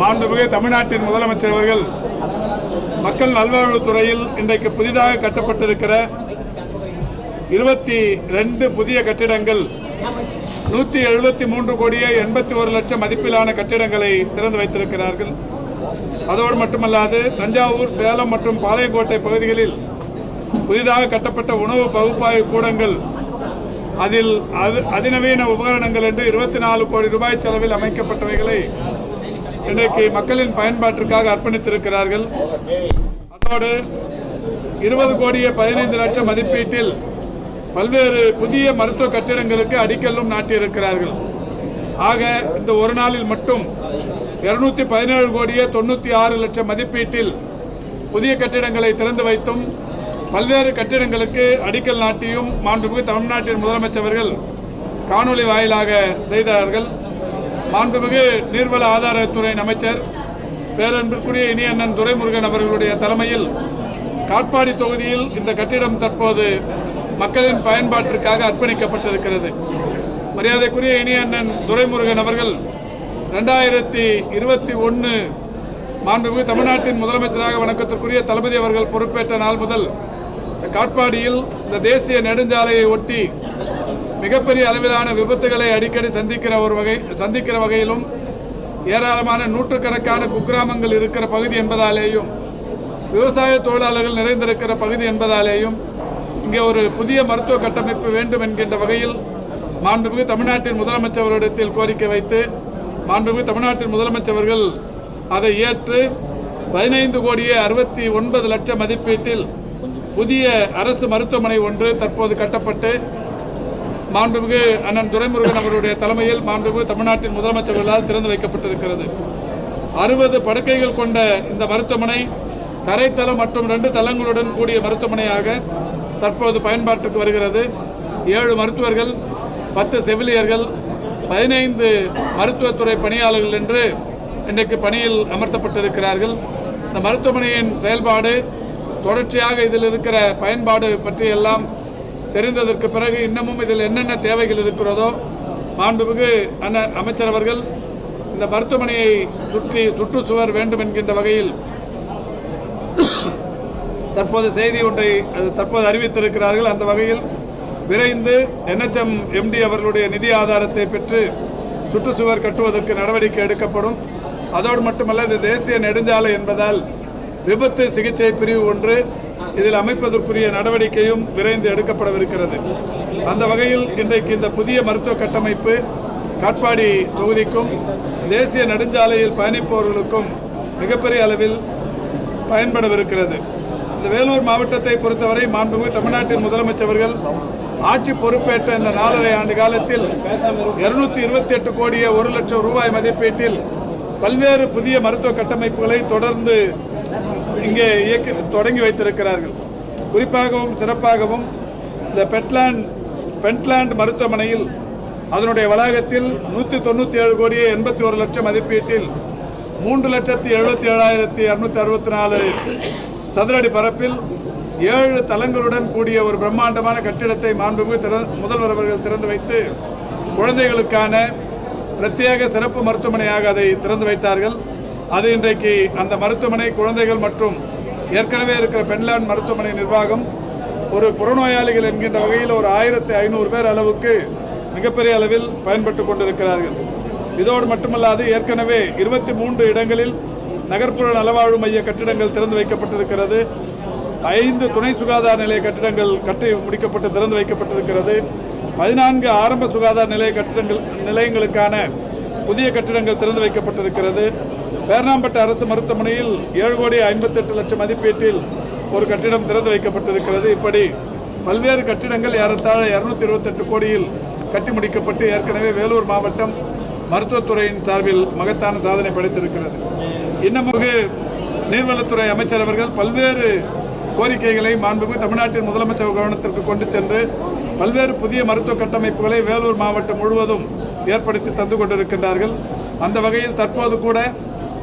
மாண்புமிகு தமிழ்நாட்டின் முதலமைச்சர் அவர்கள் மக்கள் நல்வாழ்வுத்துறையில் இன்றைக்கு புதிதாக கட்டப்பட்டிருக்கிற இருபத்தி ரெண்டு புதிய கட்டிடங்கள் நூற்றி எழுபத்தி மூன்று கோடியே எண்பத்தி ஒரு லட்சம் மதிப்பிலான கட்டிடங்களை திறந்து வைத்திருக்கிறார்கள். அதோடு மட்டுமல்லாது தஞ்சாவூர் சேலம் மற்றும் பாளையங்கோட்டை பகுதிகளில் புதிதாக கட்டப்பட்ட உணவு பகுப்பாய்வு கூடங்கள் அதில் அது அதிநவீன உபகரணங்கள் என்று இருபத்தி நாலு கோடி ரூபாய் செலவில் அமைக்கப்பட்டவைகளை இன்றைக்கு மக்களின் பயன்பாட்டிற்காக அர்ப்பணித்திருக்கிறார்கள். அதோடு இருபது கோடியே பதினைந்து லட்சம் மதிப்பீட்டில் பல்வேறு புதிய மருத்துவ கட்டிடங்களுக்கு அடிக்கல்லும் நாட்டியிருக்கிறார்கள். ஆக இந்த ஒரு நாளில் மட்டும் இருநூத்தி பதினேழு கோடியே தொண்ணூற்றி ஆறு லட்சம் மதிப்பீட்டில் புதிய கட்டிடங்களை திறந்து வைத்தும் பல்வேறு கட்டிடங்களுக்கு அடிக்கல் நாட்டியும் மாண்புமிகு தமிழ்நாட்டின் முதலமைச்சர்கள் காணொலி வாயிலாக செய்தார்கள். மாண்புமிகு நீர்வள ஆதாரத்துறை அமைச்சர் பேரன்பிற்குரிய இனி அண்ணன் துரைமுருகன் அவர்களுடைய தலைமையில் காட்பாடி தொகுதியில் இந்த கட்டிடம் தற்போது மக்களின் பயன்பாட்டிற்காக அர்ப்பணிக்கப்பட்டிருக்கிறது. மரியாதைக்குரிய இனி அண்ணன் துரைமுருகன் அவர்கள் ரெண்டாயிரத்தி இருபத்தி ஒன்று மாண்புமிகு தமிழ்நாட்டின் முதலமைச்சராக வணக்கத்திற்குரிய தளபதி அவர்கள் பொறுப்பேற்ற நாள் முதல் காட்பாடியில் இந்த தேசிய நெடுஞ்சாலையை ஒட்டி மிகப்பெரிய அளவிலான விபத்துகளை அடிக்கடி சந்திக்கிற ஒரு வகை சந்திக்கிற வகையிலும் ஏராளமான நூற்றுக்கணக்கான குக்கிராமங்கள் இருக்கிற பகுதி என்பதாலேயும் விவசாய தொழிலாளர்கள் நிறைந்திருக்கிற பகுதி என்பதாலேயும் இங்கே ஒரு புதிய மருத்துவ கட்டமைப்பு வேண்டும் என்கின்ற வகையில் மாண்புமிகு தமிழ்நாட்டின் முதலமைச்சரிடத்தில் கோரிக்கை வைத்து மாண்புமிகு தமிழ்நாட்டின் முதலமைச்சர்கள் அதை ஏற்று பதினைந்து கோடியே அறுபத்தி ஒன்பது லட்சம் மதிப்பீட்டில் புதிய அரசு மருத்துவமனை ஒன்று தற்போது கட்டப்பட்டு மாண்புமிகு அண்ணன் துரைமுருகன் அவருடைய தலைமையில் மாண்புமிகு தமிழ்நாட்டின் முதலமைச்சர்களால் திறந்து வைக்கப்பட்டிருக்கிறது. அறுபது படுக்கைகள் கொண்ட இந்த மருத்துவமனை தரைத்தளம் மற்றும் ரெண்டு தளங்களுடன் கூடிய மருத்துவமனையாக தற்போது பயன்பாட்டுக்கு வருகிறது. ஏழு மருத்துவர்கள் பத்து செவிலியர்கள் பதினைந்து மருத்துவத்துறை பணியாளர்கள் என்று இன்றைக்கு பணியில் அமர்த்தப்பட்டிருக்கிறார்கள். இந்த மருத்துவமனையின் செயல்பாடு தொடர்ச்சியாக இதில் இருக்கிற பயன்பாடு பற்றியெல்லாம் தெரிந்ததற்கு பிறகு இன்னமும் இதில் என்னென்ன தேவைகள் இருக்கிறதோ மாண்புமிகு அண்ணன் அமைச்சர் அவர்கள் இந்த மருத்துவமனையை சுற்றி சுற்றுச்சுவர் வேண்டும் என்கின்ற வகையில் தற்போது செய்தி ஒன்றை அது தற்போது அறிவித்திருக்கிறார்கள். அந்த வகையில் விரைந்து என்ஹெச்எம் எம்டி அவர்களுடைய நிதி ஆதாரத்தை பெற்று சுற்றுச்சுவர் கட்டுவதற்கு நடவடிக்கை எடுக்கப்படும். அதோடு மட்டுமல்ல இது தேசிய நெடுஞ்சாலை என்பதால் விபத்து சிகிச்சை பிரிவு ஒன்று இதில் அமைப்பதற்குரிய நடவடிக்கையும் விரைந்து எடுக்கப்படவிருக்கிறது. அந்த வகையில் இன்றைக்கு இந்த புதிய மருத்துவ கட்டமைப்பு காட்பாடி தொகுதிக்கும் தேசிய நெடுஞ்சாலையில் பயணிப்பவர்களுக்கும் மிகப்பெரிய அளவில் பயன்படவிருக்கிறது. இந்த வேலூர் மாவட்டத்தை பொறுத்தவரை மாண்புமிகு தமிழ்நாட்டின் முதலமைச்சர்கள் ஆட்சி பொறுப்பேற்ற இந்த நாலரை ஆண்டு காலத்தில் இருநூத்தி இருபத்தி எட்டு கோடியே ஒரு லட்சம் ரூபாய் மதிப்பீட்டில் பல்வேறு புதிய மருத்துவ கட்டமைப்புகளை தொடர்ந்து இங்கே இயக்க தொடங்கி வைத்திருக்கிறார்கள். குறிப்பாகவும் சிறப்பாகவும் இந்த பெட்லாண்ட் பென்ட்லாண்ட் மருத்துவமனையில் அதனுடைய வளாகத்தில் நூற்றி தொண்ணூற்றி ஏழு கோடியே எண்பத்தி ஒரு லட்சம் மதிப்பீட்டில் மூன்று லட்சத்தி எழுபத்தி ஏழாயிரத்தி இரநூத்தி அறுபத்தி நாலு சதுரடி பரப்பில் ஏழு தளங்களுடன் கூடிய ஒரு பிரம்மாண்டமான கட்டிடத்தை மாண்புமிகு திற முதல்வர் அவர்கள் திறந்து வைத்து குழந்தைகளுக்கான பிரத்யேக சிறப்பு மருத்துவமனையாக அதை திறந்து வைத்தார்கள். அது இன்றைக்கு அந்த மருத்துவமனை குழந்தைகள் மற்றும் ஏற்கனவே இருக்கிற பெண்லாண்ட் மருத்துவமனை நிர்வாகம் ஒரு புறநோயாளிகள் என்கின்ற வகையில் ஒரு ஆயிரத்தி ஐநூறு பேர் அளவுக்கு மிகப்பெரிய அளவில் பயன்பட்டு கொண்டிருக்கிறார்கள். இதோடு மட்டுமல்லாது ஏற்கனவே இருபத்தி மூன்று இடங்களில் நகர்ப்புற நலவாழ்வு மைய கட்டிடங்கள் திறந்து வைக்கப்பட்டிருக்கிறது. ஐந்து துணை சுகாதார நிலைய கட்டிடங்கள் கட்டி முடிக்கப்பட்டு திறந்து வைக்கப்பட்டிருக்கிறது. பதினான்கு ஆரம்ப சுகாதார நிலைய கட்டிடங்கள் நிலையங்களுக்கான புதிய கட்டிடங்கள் திறந்து வைக்கப்பட்டிருக்கிறது. பேரணாம்பட்டு அரசு மருத்துவமனையில் ஏழு கோடி ஐம்பத்தெட்டு லட்சம் மதிப்பீட்டில் ஒரு கட்டிடம் திறந்து வைக்கப்பட்டிருக்கிறது. இப்படி பல்வேறு கட்டிடங்கள் ஏறத்தாழ இருநூத்தி இருபத்தெட்டு கோடியில் கட்டி முடிக்கப்பட்டு ஏற்கனவே வேலூர் மாவட்டம் மருத்துவத்துறையின் சார்பில் மகத்தான சாதனை படைத்திருக்கிறது. இன்னமுகு நீர்வளத்துறை அமைச்சர் அவர்கள் பல்வேறு கோரிக்கைகளை மாண்புமிகு தமிழ்நாட்டின் முதலமைச்சர் கவனத்திற்கு கொண்டு சென்று பல்வேறு புதிய மருத்துவ கட்டமைப்புகளை வேலூர் மாவட்டம் முழுவதும் ஏற்படுத்தி தந்து கொண்டிருக்கின்றார்கள். அந்த வகையில் தற்போது கூட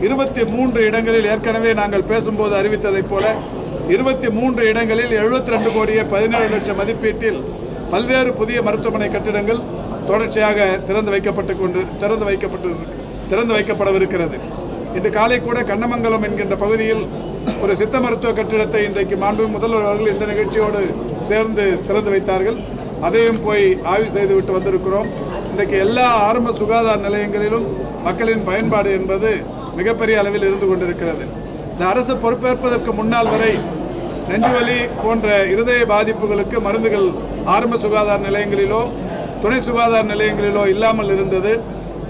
இருபத்தி மூன்று இடங்களில் ஏற்கனவே நாங்கள் பேசும்போது அறிவித்ததைப் போல இருபத்தி மூன்று இடங்களில் எழுபத்தி ரெண்டு கோடியே பதினேழு லட்சம் மதிப்பீட்டில் பல்வேறு புதிய மருத்துவமனை கட்டிடங்கள் தொடர்ச்சியாக திறந்து வைக்கப்பட்டு கொண்டு திறந்து வைக்கப்பட்டு திறந்து வைக்கப்படவிருக்கிறது. இன்று காலை கூட கண்ணமங்கலம் என்கின்ற பகுதியில் ஒரு சித்த மருத்துவ கட்டிடத்தை இன்றைக்கு மாண்பு முதல்வர் அவர்கள் இந்த நிகழ்ச்சியோடு சேர்ந்து திறந்து வைத்தார்கள். அதையும் போய் ஆய்வு செய்துவிட்டு வந்திருக்கிறோம். இன்றைக்கு எல்லா ஆரம்ப சுகாதார நிலையங்களிலும் மக்களின் பயன்பாடு என்பது மிகப்பெரிய அளவில் இருந்து கொண்டிருக்கிறது. இந்த அரசு பொறுப்பேற்பதற்கு முன்னால் வரை நெஞ்சுவலி போன்ற இருதய பாதிப்புகளுக்கு மருந்துகள் ஆரம்ப சுகாதார நிலையங்களிலோ துணை சுகாதார நிலையங்களிலோ இல்லாமல் இருந்தது.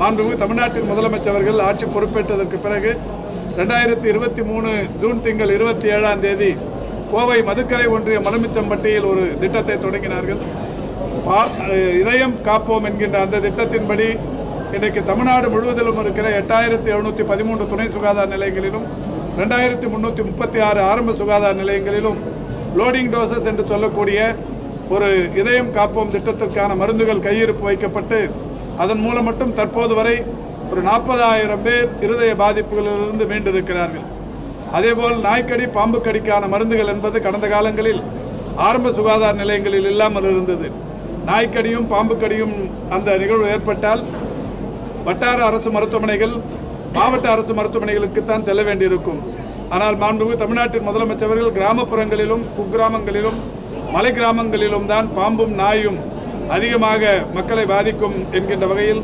மாண்புமிகு தமிழ்நாட்டின் முதலமைச்சர்கள் ஆட்சி பொறுப்பேற்றதற்கு பிறகு ரெண்டாயிரத்தி இருபத்தி மூணு ஜூன் திங்கள் இருபத்தி ஏழாம் தேதி கோவை மதுக்கரை ஒன்றிய மலமிச்சம்பட்டியில் ஒரு திட்டத்தை தொடங்கினார்கள். பா- இதயம் காப்போம் என்கின்ற அந்த திட்டத்தின்படி இன்றைக்கு தமிழ்நாடு முழுவதிலும் இருக்கிற எட்டாயிரத்தி எழுநூற்றி பதிமூன்று துணை சுகாதார நிலையங்களிலும் ரெண்டாயிரத்தி முந்நூற்றி முப்பத்தி ஆறு ஆரம்ப சுகாதார நிலையங்களிலும் லோடிங் டோசஸ் என்று சொல்லக்கூடிய ஒரு இதயம் காப்போம் திட்டத்திற்கான மருந்துகள் கையிருப்பு வைக்கப்பட்டு அதன் மூலம் மட்டும் தற்போது வரை ஒரு நாற்பதாயிரம் பேர் இருதய பாதிப்புகளிலிருந்து மீண்டிருக்கிறார்கள். அதேபோல் நாய்க்கடி பாம்பு கடிக்கான மருந்துகள் என்பது கடந்த காலங்களில் ஆரம்ப சுகாதார நிலையங்களில் இல்லாமல் இருந்தது. நாய்க்கடியும் பாம்பு கடியும் அந்த நிகழ்வு ஏற்பட்டால் வட்டார அரசு மருத்துவமனைகள் மாவட்ட அரசு மருத்துவமனைகளுக்குத்தான் செல்ல வேண்டியிருக்கும். ஆனால் மாண்புமிகு தமிழ்நாட்டின் முதலமைச்சர்கள் கிராமப்புறங்களிலும் குக்கிராமங்களிலும் மலை கிராமங்களிலும் தான் பாம்பும் நாயும் அதிகமாக மக்களை பாதிக்கும் என்கின்ற வகையில்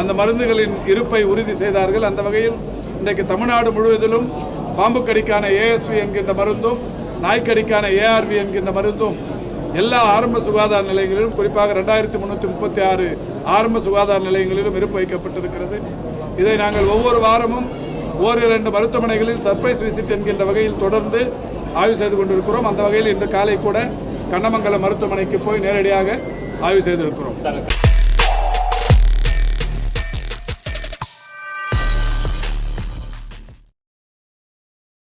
அந்த மருந்துகளின் இருப்பை உறுதி செய்தார்கள். அந்த வகையில் இன்றைக்கு தமிழ்நாடு முழுவதிலும் பாம்பு கடிக்கான ஏஎஸ்வி என்கின்ற மருந்தும் நாய்க்கடிக்கான ஏஆர்வி என்கின்ற மருந்தும் எல்லா ஆரம்ப சுகாதார நிலையங்களிலும் குறிப்பாக ரெண்டாயிரத்தி முந்நூற்றி முப்பத்தி ஆறு ஆரம்ப சுகாதார நிலையங்களிலும் இருப்பு வைக்கப்பட்டிருக்கிறது. இதை நாங்கள் ஒவ்வொரு வாரமும் ஓரிரண்டு மருத்துவமனைகளில் சர்ப்ரைஸ் விசிட் என்கின்ற வகையில் தொடர்ந்து ஆய்வு செய்து கொண்டிருக்கிறோம். அந்த வகையில் இன்று காலை கூட கண்ணமங்கலம் மருத்துவமனைக்கு போய் நேரடியாக ஆய்வு செய்திருக்கிறோம். சார்